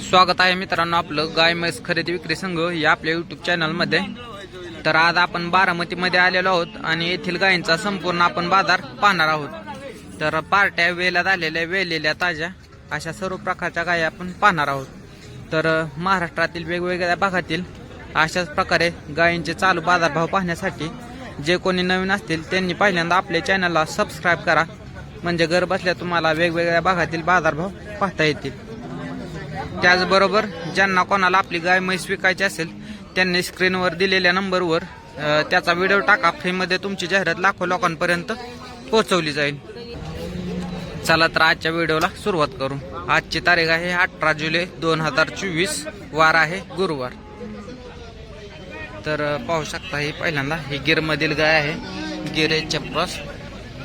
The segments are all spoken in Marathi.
स्वागत आहे मित्रांनो आपलं गाय म्हैस खरेदी विक्री संघ या आपल्या युट्यूब चॅनलमध्ये तर आज आपण बारामतीमध्ये आलेलो आहोत आणि येथील गायींचा संपूर्ण आपण बाजार पाहणार आहोत. तर पार्ट्या वेल्यात आलेल्या वेलेल्या ताज्या अशा सर्व प्रकारच्या गायी आपण पाहणार आहोत. तर महाराष्ट्रातील वेगवेगळ्या भागातील अशाच प्रकारे गायींचे चालू बाजारभाव पाहण्यासाठी जे कोणी नवीन असतील त्यांनी पहिल्यांदा आपल्या चॅनलला सबस्क्राईब करा. म्हणजे घर बसल्या तुम्हाला वेगवेगळ्या भागातील बाजारभाव पाहता येतील. त्याचबरोबर ज्यांना कोणाला आपली गाय म्हैस विकायची असेल त्यांनी स्क्रीनवर दिलेल्या नंबरवर त्याचा व्हिडिओ टाका. फ्रीमध्ये तुमची जाहिरात लाखो लोकांपर्यंत पोहोचवली जाईल. चला तर आजच्या व्हिडिओला सुरुवात करू. आजची तारीख आहे अठरा जुलै दोन हजार चोवीस. वार आहे गुरुवार. तर पाहू शकता ही पहिल्यांदा. ही गिरमधील गाय आहे. गिर चप्रॉस.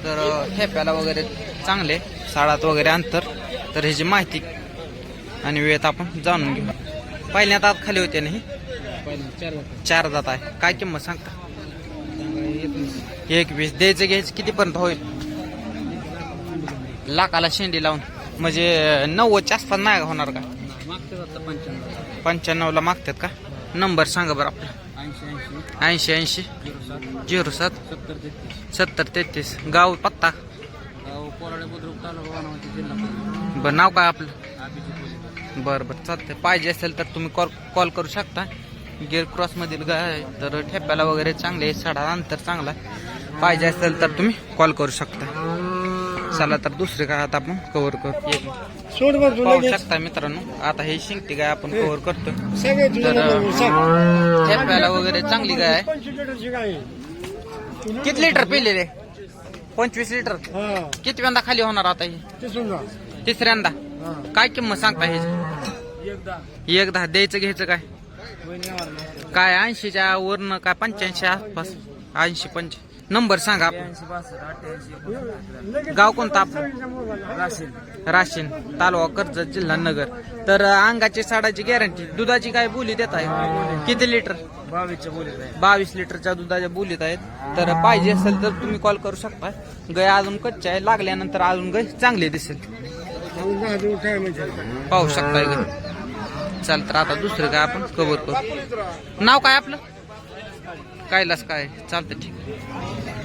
तर हेप्याला ठेप्याला वगैरे चांगले साळात वगैरे अंतर. तर ह्याची माहिती आणि वेळेत आपण जाणून घेऊ. पहिल्या दात खाली होते नाही? चार दात. आहे. काय किंमत सांगता? एक वीस द्यायचं घ्यायचं कितीपर्यंत होईल? लाखाला शेंडी लावून. म्हणजे नव्वदच्या आसपास नाही का होणार का पंच्याण्णवला मागतात का? नंबर सांगा बरं आपला. ऐंशी ऐंशी. झिरो सात. सत्तर तेहतीस. गाव पत्ता? बरं नाव काय आपलं? बरं बरं चालतंय. पाहिजे असेल तर तुम्ही कॉल कॉल करू शकता. गिअर क्रॉसमधील गाय तर ठेप्याला वगैरे चांगले साडा अंतर चांगला आहे. पाहिजे असेल तर तुम्ही कॉल करू शकता. चला तर दुसरे काय आता आपण कव्हर करू. पाहू शकता मित्रांनो. आता हे शिंगटी गाय आपण कव्हर करतो सगळे तुझ्या तर ठेप्याला वगैरे चांगली गाय आहे. गाय. किती लिटर पिलेले पंचवीस लिटर. किती वेंदा खाली होणार आता हे? ते तिसऱ्यांदा. हा. काय किंमत सांगता ह्याची? एकदा. द्यायचं घ्यायचं काय? काय ऐंशीच्या वरनं काय पंच्याऐंशी आसपास? ऐंशी पंच नंबर सांगा गाव कोणतं मोबाईलला. राशीन तालुका कर्जत जिल्हा नगर. तर अंगाची साडाची गॅरंटी दुधाची काय बोली देत आहे? किती लिटर बावीसच्या बोलीत आहे. बावीस लिटरच्या दुधाच्या बोलीत आहेत. तर पाहिजे असेल तर तुम्ही कॉल करू शकता. गाय अजून कच्च्या आहे. लागल्यानंतर अजून गाय चांगली दिसेल. दहा. पाहू शकता. गाय चाल तर आता दुसरं काय आपण कव्हर करू. नाव काय आपलं? कायलाच काय? चालतं ठीक.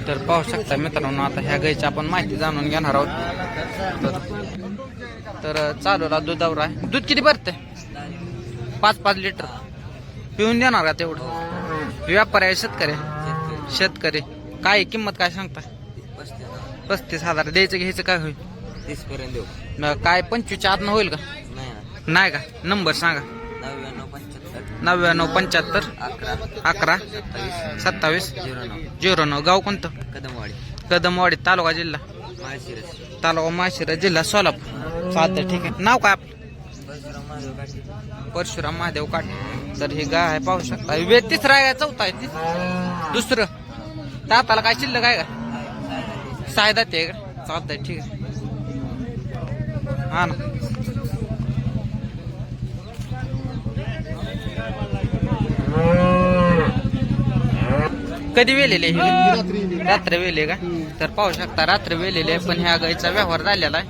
तर पाहू शकता मित्रांनो आता ह्या गायची आपण माहिती जाणून घेणार आहोत. तर- चालूला दुधावर आहे. दूध किती भरते पाच पाच लिटर. पिऊन देणार का तेवढं? व्यापारी आहे शेतकरी? शेतकरी. काय किंमत काय सांगता? पस्तीस हजार. द्यायचं घ्यायचं काय होईल? तीस पर्यंत देऊ काय पंचवीसच्या आतनं होईल का? नाही का? नंबर सांगा. नव्याण्णव पंच्याहत्तर. नव्याण्णव पंच्याहत्तर. अकरा. अकरा. सत्तावीस. सत्तावीस. झिरो नऊ. झिरो नऊ. गाव कोणतं? कदमवाडी. कदमवाडी तालुका जिल्हा? माळशिरस. तालुका माशिरा जिल्हा सोलापूर. चालतंय ठीक आहे. नाव काय आपलं? परशुराम महादेव काठी परशुराम महादेव काट. तर हे गाय आहे पाहू शकता. वे तिसरा आहे का चौथा आहे तिस- दुसरं. दाताला काय शिल्लक आहे का? सायदा ते का? चालतंय ठीक आहे. हा ना. कधी वेलेले हे रात्र वेले का? तर पाहू शकता रात्र वेलेले पण ह्या गायचा व्यवहार झालेला आहे.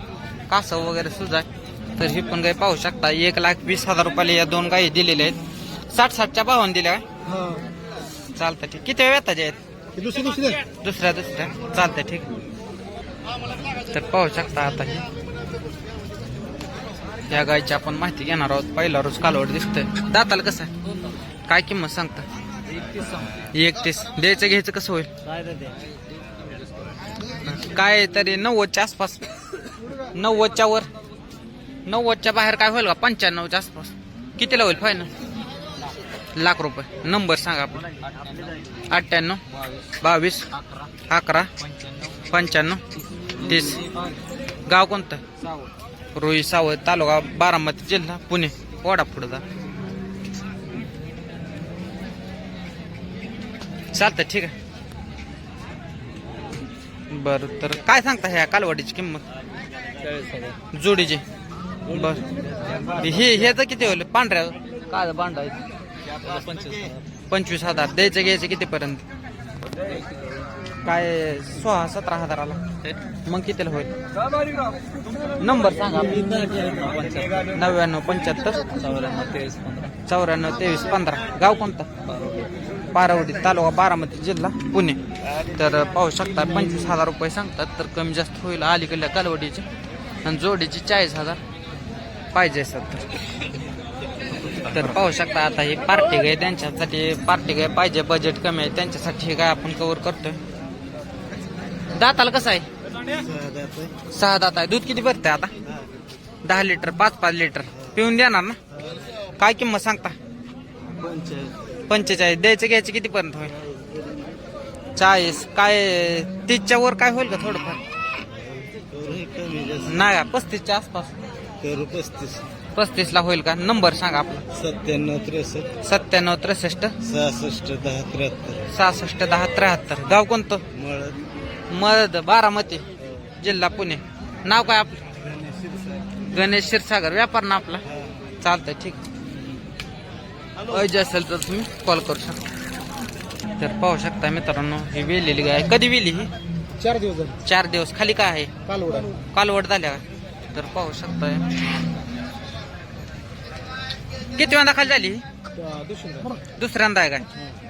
कासव वगैरे सुद्धा. तर ही पण गाय पाहू शकता एक लाख वीस हजार रुपयाला या दोन गायी दिलेल्या आहेत. साठ साठच्या भावाने दिल्या हा. चालतं ठीक. किती वेताचे आहेत हे दुसरी दुसरी आहे. दुसऱ्या दुसऱ्या. चालतंय ठीक. तर पाहू शकता आता या गायची आपण माहिती घेणार आहोत. पहिला रोज कालवड दिसतोय. दाताला कसं काय किंमत सांगता? एकतीस. द्यायचं घ्यायचं कसं होईल? काय तरी नव्वदच्या आसपास. नव्वदच्या वर. नव्वदच्या बाहेर काय होईल का? पंच्याण्णवच्या आसपास. कितीला होईल फायनल लाख रुपये. नंबर सांगा आपला अठ्ठ्याण्णव बावीस अकरा पंच्याण्णव तीस. गाव कोणतं? रोही सावत तालुका बारामती जिल्हा पुणे. वाडा चालतं ठीक आहे. बरं तर काय सांगता ह्या कालवाडीची किंमत? जोडीची. बर. हे ह्याचं किती होईल? पांढऱ्या? काय बांधा पंचवीस हजार. द्यायचं घ्यायचं कितीपर्यंत? काय सोळा सतरा हजाराला. मग कितीला होईल? नंबर सांगा. नव्याण्णव पंच्याहत्तर. चौऱ्याण्णव तेवीस पंधरा. गाव कोणतं? बारावडी तालुका बारामती जिल्हा पुणे. तर पाहू शकता पंचवीस हजार रुपये सांगतात तर कमी जास्त होईल अलीकडल्या कालवडीचे. आणि जोडीचे चाळीस हजार पाहिजे सर तर. तर पाहू शकता आता ही पार्टी गाय त्यांच्यासाठी पार्टी गाय पाहिजे बजेट कमी आहे त्यांच्यासाठी हे काय आपण कव्हर करतोय. दाताला कसं आहे? सहा दात आहे. दूध किती भरते आता? दहा लिटर पाच पाच लिटर. पिऊन देणार ना? काय किंमत सांगता? पंचेचाळीस द्यायचं घ्यायचं किती पर्यंत होईल? चाळीस. काय तीसच्या वर काय होईल का थोडंफार? नाही का पस्तीसच्या आसपास. करू पस्तीस. पस्तीस ला होईल का? नंबर सांगा आपला. सत्त्याण्णव त्रेसष्ट. सत्त्याण्णव त्रेसष्ट. सहासष्ट दहा त्र्याहत्तर. सहासष्ट दहा त्र्याहत्तर. गाव कोणतं? मळद. मद बारामती. जिल्हा पुणे. नाव काय आपलं? गणेश क्षीरसागर. व्यापार ना आपला? चालतंय ठीक. पाहिजे असेल तर तुम्ही कॉल करू शकता. तर पाहू शकता मित्रांनो ही वेलेली गाय. कधी वेली ही? चार दिवस झाले. चार दिवस. खाली काय आहे? कालवडा कालवड झाल्या तर पाहू शकताय. किती वेळा खाली झाली? दुसऱ्या. दुसऱ्यांदा आहे काय?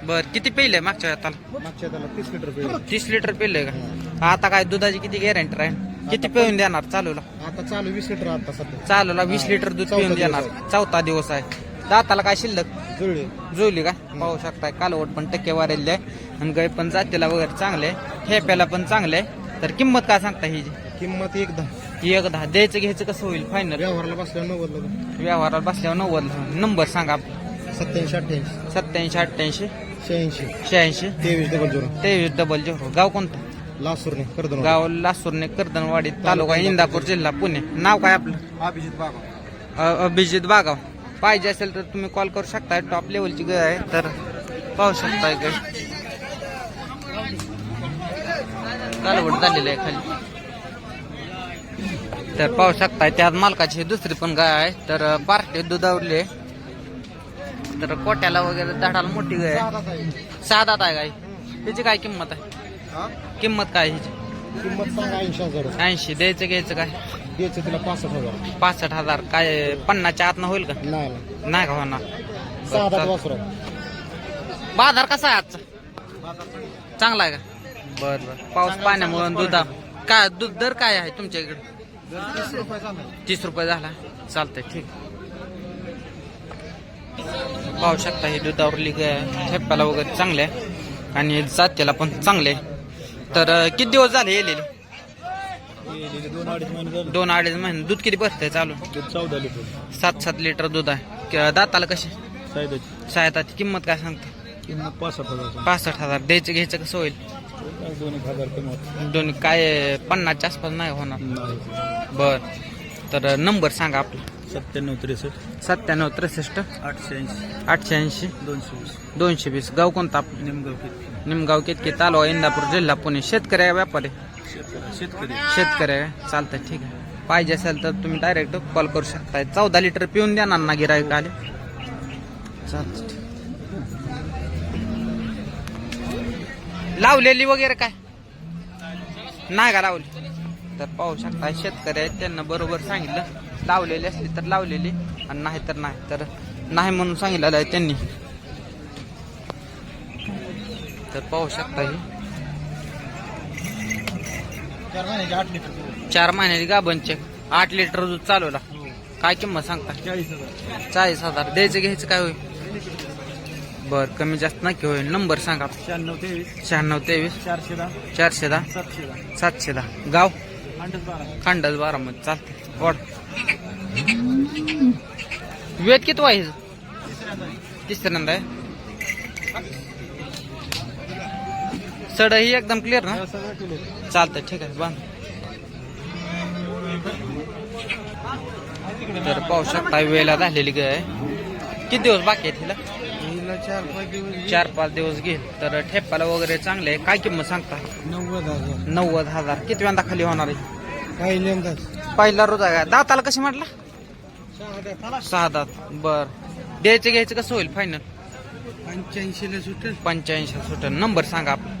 बर किती पेले मागच्या वेळाला मागच्या त्याला तीस लिटर पेले का? आता काय दुधाची किती गॅरंटी राहील? किती पिऊन देणार चालूला? आता चालू वीस लिटर आता सध्या. चालूला वीस लिटर दूध पिऊन देणार. चौथा दिवस आहे. दाताला काय शिल्लक? जुळले. जुळली का? पाहू शकताय कालवट पण टक्के वाढलेली आहे. आणि गाय पण जातीला वगैरे चांगले आहे. ठेप्याला पण चांगले आहे. तर किंमत काय सांगता ही किंमत एक दहा. एक दहा. द्यायचं घ्यायचं कसं होईल? फायनल व्यवहारला बसल्या नव्वद व्यवहारात बसल्यावर नव्वद नंबर सांगा सत्याऐंशी अठ्ठ्याऐंशी. सत्याऐंशी अठ्ठ्याऐंशी. शहाऐंशी. शहाऐंशी. तेवीस डबल झिरो तेवीस डबल झिरो गाव कोणतं? लासूरने कर्दन गाव लासूरने कर्दनवाडी तालुका इंदापूर जिल्हा पुणे. नाव काय आपलं? अभिजित बाबा अ- अभिजित बागाव. पाहिजे असेल तर तुम्ही कॉल करू शकता टॉप लेवलची गाय आहे. तर पाहू शकताय गाय कालवड झालेली आहे खाली. तर पाहू शकताय त्यात मालकाची दुसरी पण गाय आहे. तर पार्टी दुधावरली आहे तर कोट्याला वगैरे झाडाला मोठी गाय आहे. साधात आहे गाय. त्याची काय किंमत आहे? किंमत काय ह्याची किंमत सांगा ऐंशी हजार. ऐंशी द्यायचं घ्यायचं काय? द्यायचं तिला पासष्ट हजार. पासष्ट हजार. काय पन्नासच्या आतनं होईल का? नाही नाही. नाही का होणार? सहा बरं, वासरू आहे. बाजार कसा आहे आजचा चांगला आहे का? बर बर. पाऊस पाण्यामुळे दुधा काय दूध दर काय आहे तुमच्या इकडे तीस रुपये झाला. चालतंय ठीक. पाहू शकता ही दुधावरली गाय ठेप्याला वगैरे चांगले आहे. आणि जातीला पण चांगले आहे. तर किती दिवस झाले येलेले? दोन अडीच महिने झाले. दोन अडीच महिने. दूध किती बसतंय चालू दूध चौदा लिटर. सात सात लिटर दूध आहे. क- दाताला कसे सायताची किंमत काय सांगता? किंमत पासष्ट हजार पासष्ट हजार. द्यायचं घ्यायचं कसं होईल? दोन एक हजार कमी होत दोन काय पन्नासच्या आसपास नाही होणार? बर. तर नंबर सांगा आपला. सत्त्याण्णव त्रेसष्ट. सत्त्याण्णव त्रेसष्ट. आठशे ऐंशी. आठशे ऐंशी. दोनशे वीस. दोनशे वीस. गाव कोणता आपलं? निमगाव किती? निमगाव केतकी तालुका इंदापूर जिल्हा पुणे. शेतकरी आहे व्यापारी. शेतकरी. शेतकरी आहे. चालतंय ठीक आहे. पाहिजे असेल तर तुम्ही डायरेक्ट कॉल करू शकताय चौदा लिटर पिऊन देणार ना गिरायक आले. चालतं ठीक. लावलेली वगैरे काय? नाही का लावली? तर पाहू शकता शेतकरी आहेत त्यांना बरोबर सांगितलं. लावलेली असली तर लावलेली आणि नाही तर नाही. तर नाही म्हणून सांगितलेलं आहे त्यांनी. तर पाहू शकता ही. चार महिन्याचे आठ लिटर चार महिन्याची गाभणचे आठ लिटर दूध चालवला काय किंमत सांगता? चाळीस हजार. द्यायचं घ्यायचं काय होईल? बर कमी जास्त नक्की होईल. नंबर सांगा. शहाण्णव तेवीस. शहाण्णव तेवीस. चारशे दहा. चारशे दहा. सातशे दहा. सातशे दहा. गाव? अंडच बारा. बारामध्ये चालते वाढ वेट किती वाईज तिसऱ्यांदा आहे. सड ही एकदम क्लिअर ना? चालतंय ठीक आहे बांध. तर पाहू शकता वेळेला झालेली गाय. किती दिवस बाकी आहे तिला चार पाच दिवस चार पाच दिवस घेईल तर ठेपाला वगैरे चांगले आहे. काय किंमत सांगता? नव्वद हजार. नव्वद हजार. किती वेळा खाली होणार आहे? पहिल्यांदाच. पहिला रोज आहे का? दाताला कशी म्हटलं? सहा दात. बर. द्यायचं घ्यायचं कसं होईल? फायनल पंच्याऐंशी ला सुटेल. पंच्याऐंशी सुटेल. नंबर सांगा आपला.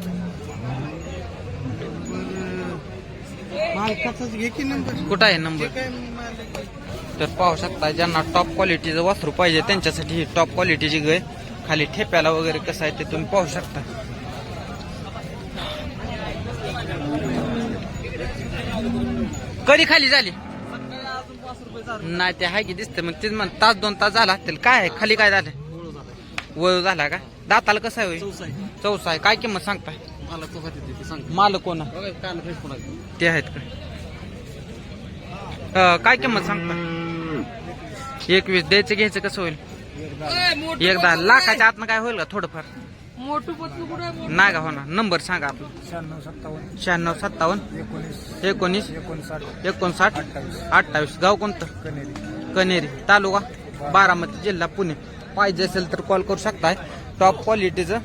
मालकाचाच घे की नंबर कुठं आहे नंबर काय मालक तर पाहू शकता ज्यांना टॉप क्वालिटीचं वासरू पाहिजे त्यांच्यासाठी ही टॉप क्वालिटीची गाय खाली ठेप्याला वगैरे कसं आहे ते तुम्ही पाहू शकता. कधी खाली झाली. नाही ते आहे की दिसतं मग तेच म्हण तास दोन तास झाला असतील. काय आहे? खाली काय झालं? वळू झाला का? दाताला कसं आहे होय? चौसा आहे. काय किंमत सांगताय? मला तो खाते ते? सांग. माल कोण? आहे? बघा काल फ्रेश कोणाला ते आहेत का? अं, काय किंमत सांगता? एकवीस द्यायचं घ्यायचं कसं होईल? एकदा लाखाच्या आतनं काय होईल का थोडंफार? नाही का होणार नंबर सांगा आपला. शहाण्णव सत्तावन्न. शहाण्णव सत्तावन्न. एकोणीस. एकोणीस. एकोणसाठ. एकोणसाठ. अठ्ठावीस. अठ्ठावीस. गाव कोणतं? कनेरी. कनेरी. तालुका? बारामती जिल्हा पुणे. पाहिजे असेल तर कॉल करू शकताय. टॉप क्वालिटीचं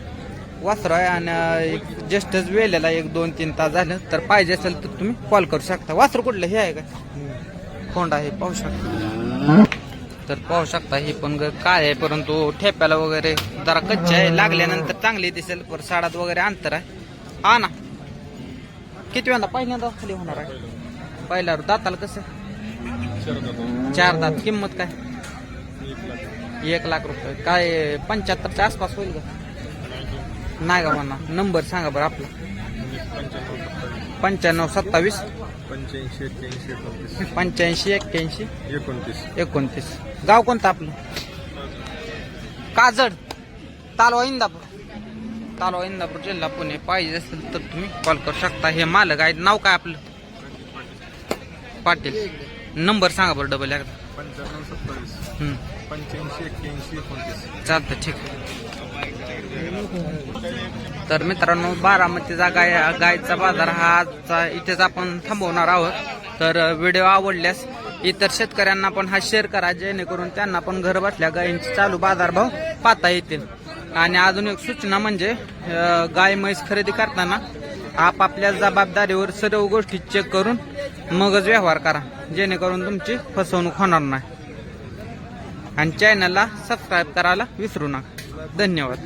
वासरा आहे आणि एक जस्टच वेळेला एक दोन तीन तास झालं. तर पाहिजे असेल तर तुम्ही कॉल करू शकता. वासर कुठलं? हे आहे का? कोंड आहे पाहू शकता. तर पाहू शकता हे पण काय आहे परंतु ठेप्याला वगैरे जरा कच्चे आहे. लागल्यानंतर चांगली दिसेल. पर साडात वगैरे अंतर आहे. हा ना. किती वेळा पहिल्यांदा खाली होणार आहे. पहिल्यावर दाताला कसं? चार दात. किंमत काय? एक लाख रुपये. काय पंच्याहत्तरच्या आसपास होईल का? म्हणा? नंबर सांगा बरं आपला. पंच्याण्णव सत्तावीस. पंच्याऐंशी एक्क्याऐंशी एकोणतीस. पंच्याऐंशी एक्क्याऐंशी. एकोणतीस. एकोणतीस. गाव कोणतं आपलं? काजड तालवा इंदापूर. तालवा इंदापूर जिल्हा पुणे. पाहिजे असेल तर तुम्ही कॉल करू शकता. हे मालक आहेत. नाव काय आपलं? पाटील. नंबर सांगा बरं डबल एकदा. पंच्याण्णव सत्तावीस. पंच्याऐंशी एक्क्याऐंशी एकोणतीस. चालतं ठीक तर मित्रांनो बारामतीचा गाय गायचा बाजार हा आजचा इथेच आपण थांबवणार आहोत. तर व्हिडिओ आवडल्यास इतर शेतकऱ्यांना पण हा शेअर करा जेणेकरून त्यांना पण घर बसल्या गायींचे चालू बाजारभाव पाहता येतील. आणि अजून एक सूचना म्हणजे गाय म्हैस खरेदी करताना आपापल्या जबाबदारीवर सर्व गोष्टी चेक करून मगच व्यवहार करा जेणेकरून तुमची फसवणूक होणार नाही. आणि चॅनलला सबस्क्राईब करायला विसरू नका. धन्यवाद.